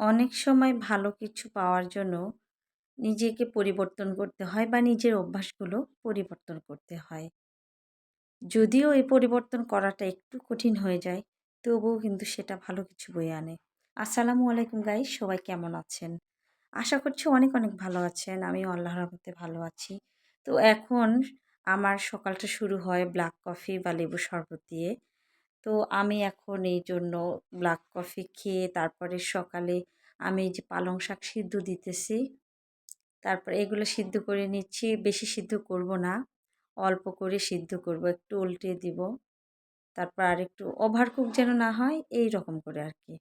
অনেক সময় ভালো কিছু পাওয়ার জন্য নিজেকে পরিবর্তন করতে হয় বা নিজের অভ্যাসগুলো পরিবর্তন করতে হয়। যদিও এই পরিবর্তন করাটা একটু কঠিন হয়ে যায়, তবুও কিন্তু সেটা ভালো কিছু বয়ে আনে। আসসালামু আলাইকুম গাই সবাই কেমন আছেন? আশা করছি অনেক অনেক ভালো আছেন আমি আল্লাহর মধ্যে ভালো আছি। তো এখন আমার সকালটা শুরু হয় ব্ল্যাক কফি বা লেবু শরবত দিয়ে। তো আমি এখন এই জন্য ব্ল্যাক কফি খেয়ে তারপরে সকালে আমি যে পালং শাক সিদ্ধ দিতেছি। তারপর এগুলো সিদ্ধ করে নিচ্ছি, বেশি সিদ্ধ করব না, অল্প করে সিদ্ধ করব, একটু উল্টে দিব। তারপর আর একটু ওভার কুক যেন না হয় এই রকম করে আর কি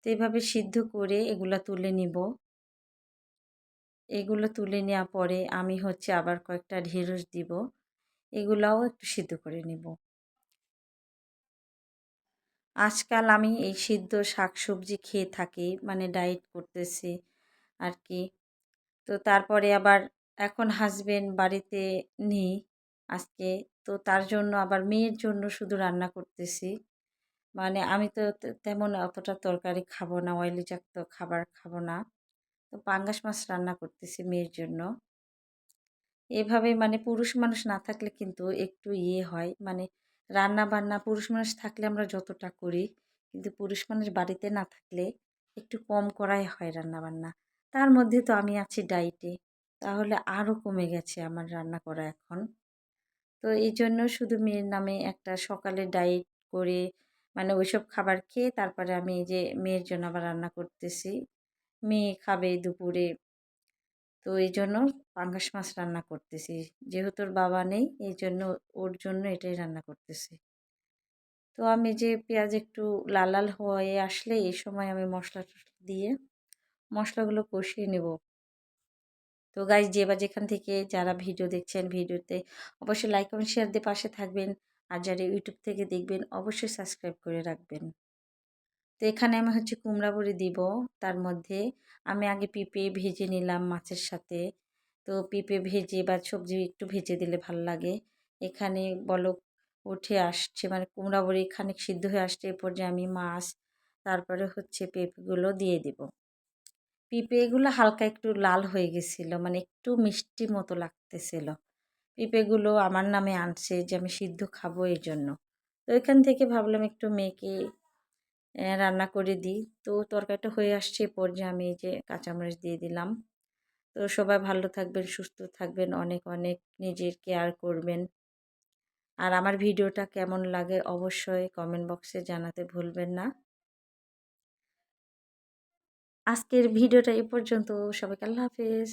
তো এইভাবে সিদ্ধ করে এগুলো তুলে নিব। এগুলো তুলে নেওয়া পরে আমি হচ্ছে আবার কয়েকটা ঢেঁড়স দিব। এগুলাও একটু সিদ্ধ করে নিব। আজকাল আমি এই সিদ্ধ শাক সবজি খেয়ে থাকি মানে ডায়েট করতেছি আর কি তো তারপরে আবার এখন হাজবেন্ড বাড়িতে নেই আজকে, তো তার জন্য আবার মেয়ের জন্য শুধু রান্না করতেছি। মানে আমি তো তেমন অতটা তরকারি খাব না অয়েলি জাতীয় খাবার খাব না। তো পাঙ্গাস মাছ রান্না করতেছি মেয়ের জন্য। এভাবে মানে পুরুষ মানুষ না থাকলে কিন্তু একটু ইয়ে হয় মানে রান্না বান্না পুরুষ মানুষ থাকলে আমরা যতটা করি, কিন্তু পুরুষ মানুষ বাড়িতে না থাকলে একটু কম করাই হয় রান্না বান্না তার মধ্যে তো আমি আছি ডাইটে তাহলে আরও কমে গেছে আমার রান্না করা এখন। তো এই জন্য শুধু মেয়ের নামে একটা সকালে ডাইট করে মানে ওইসব খাবার খেয়ে তারপরে আমি এই যে মেয়ের জন্য আবার রান্না করতেছি। মেয়ে খাবে দুপুরে তো এই জন্য পাঙ্গাস মাছ রান্না করতেছি। যেহেতু ওর বাবা নেই এই জন্য ওর জন্য এটাই রান্না করতেছি। তো আমি যে পেঁয়াজ একটু লাল লাল হয়ে আসলে এই সময় আমি মশলা দিয়ে মশলাগুলো কষিয়ে নেব। তো গাইজ যে বা যেখান থেকে যারা ভিডিও দেখছেন, ভিডিওতে অবশ্যই লাইক কমেন্ট শেয়ার দিয়ে পাশে থাকবেন। আর যারা ইউটিউব থেকে দেখবেন, অবশ্যই সাবস্ক্রাইব করে রাখবেন। তো এখানে আমি হচ্ছে কুমড়া বড়ি দিব। তার মধ্যে আমি আগে পিঁপে ভেজে নিলাম মাছের সাথে। তো পিঁপে ভেজে বা সবজি একটু ভেজে দিলে ভালো লাগে। এখানে বলক উঠে আসছে মানে কুমড়া বড়ি খানিক সিদ্ধ হয়ে আসছে এরপর যে আমি মাছ, তারপরে হচ্ছে পেঁপেগুলো দিয়ে দিব। পেঁপেগুলো হালকা একটু লাল হয়ে গেছিল মানে একটু মিষ্টি মতো লাগতেছিল। পেঁপেগুলো আমার নামে আনছে যে আমি সিদ্ধ খাব এই জন্য তো এখান থেকে ভাবলাম একটু মেয়েকে রান্না করে দিই। তো তরকারিটা হয়ে আসছে পর্যায়ে আমি এই যে কাঁচামরিচ দিয়ে দিলাম। তো সবাই ভালো থাকবেন, সুস্থ থাকবেন, অনেক অনেক নিজের কেয়ার করবেন। আর আমার ভিডিওটা কেমন লাগে অবশ্যই কমেন্ট বক্সে জানাতে ভুলবেন না। আজকের ভিডিওটা এই পর্যন্ত। সবাইকে আল্লাহ হাফেজ।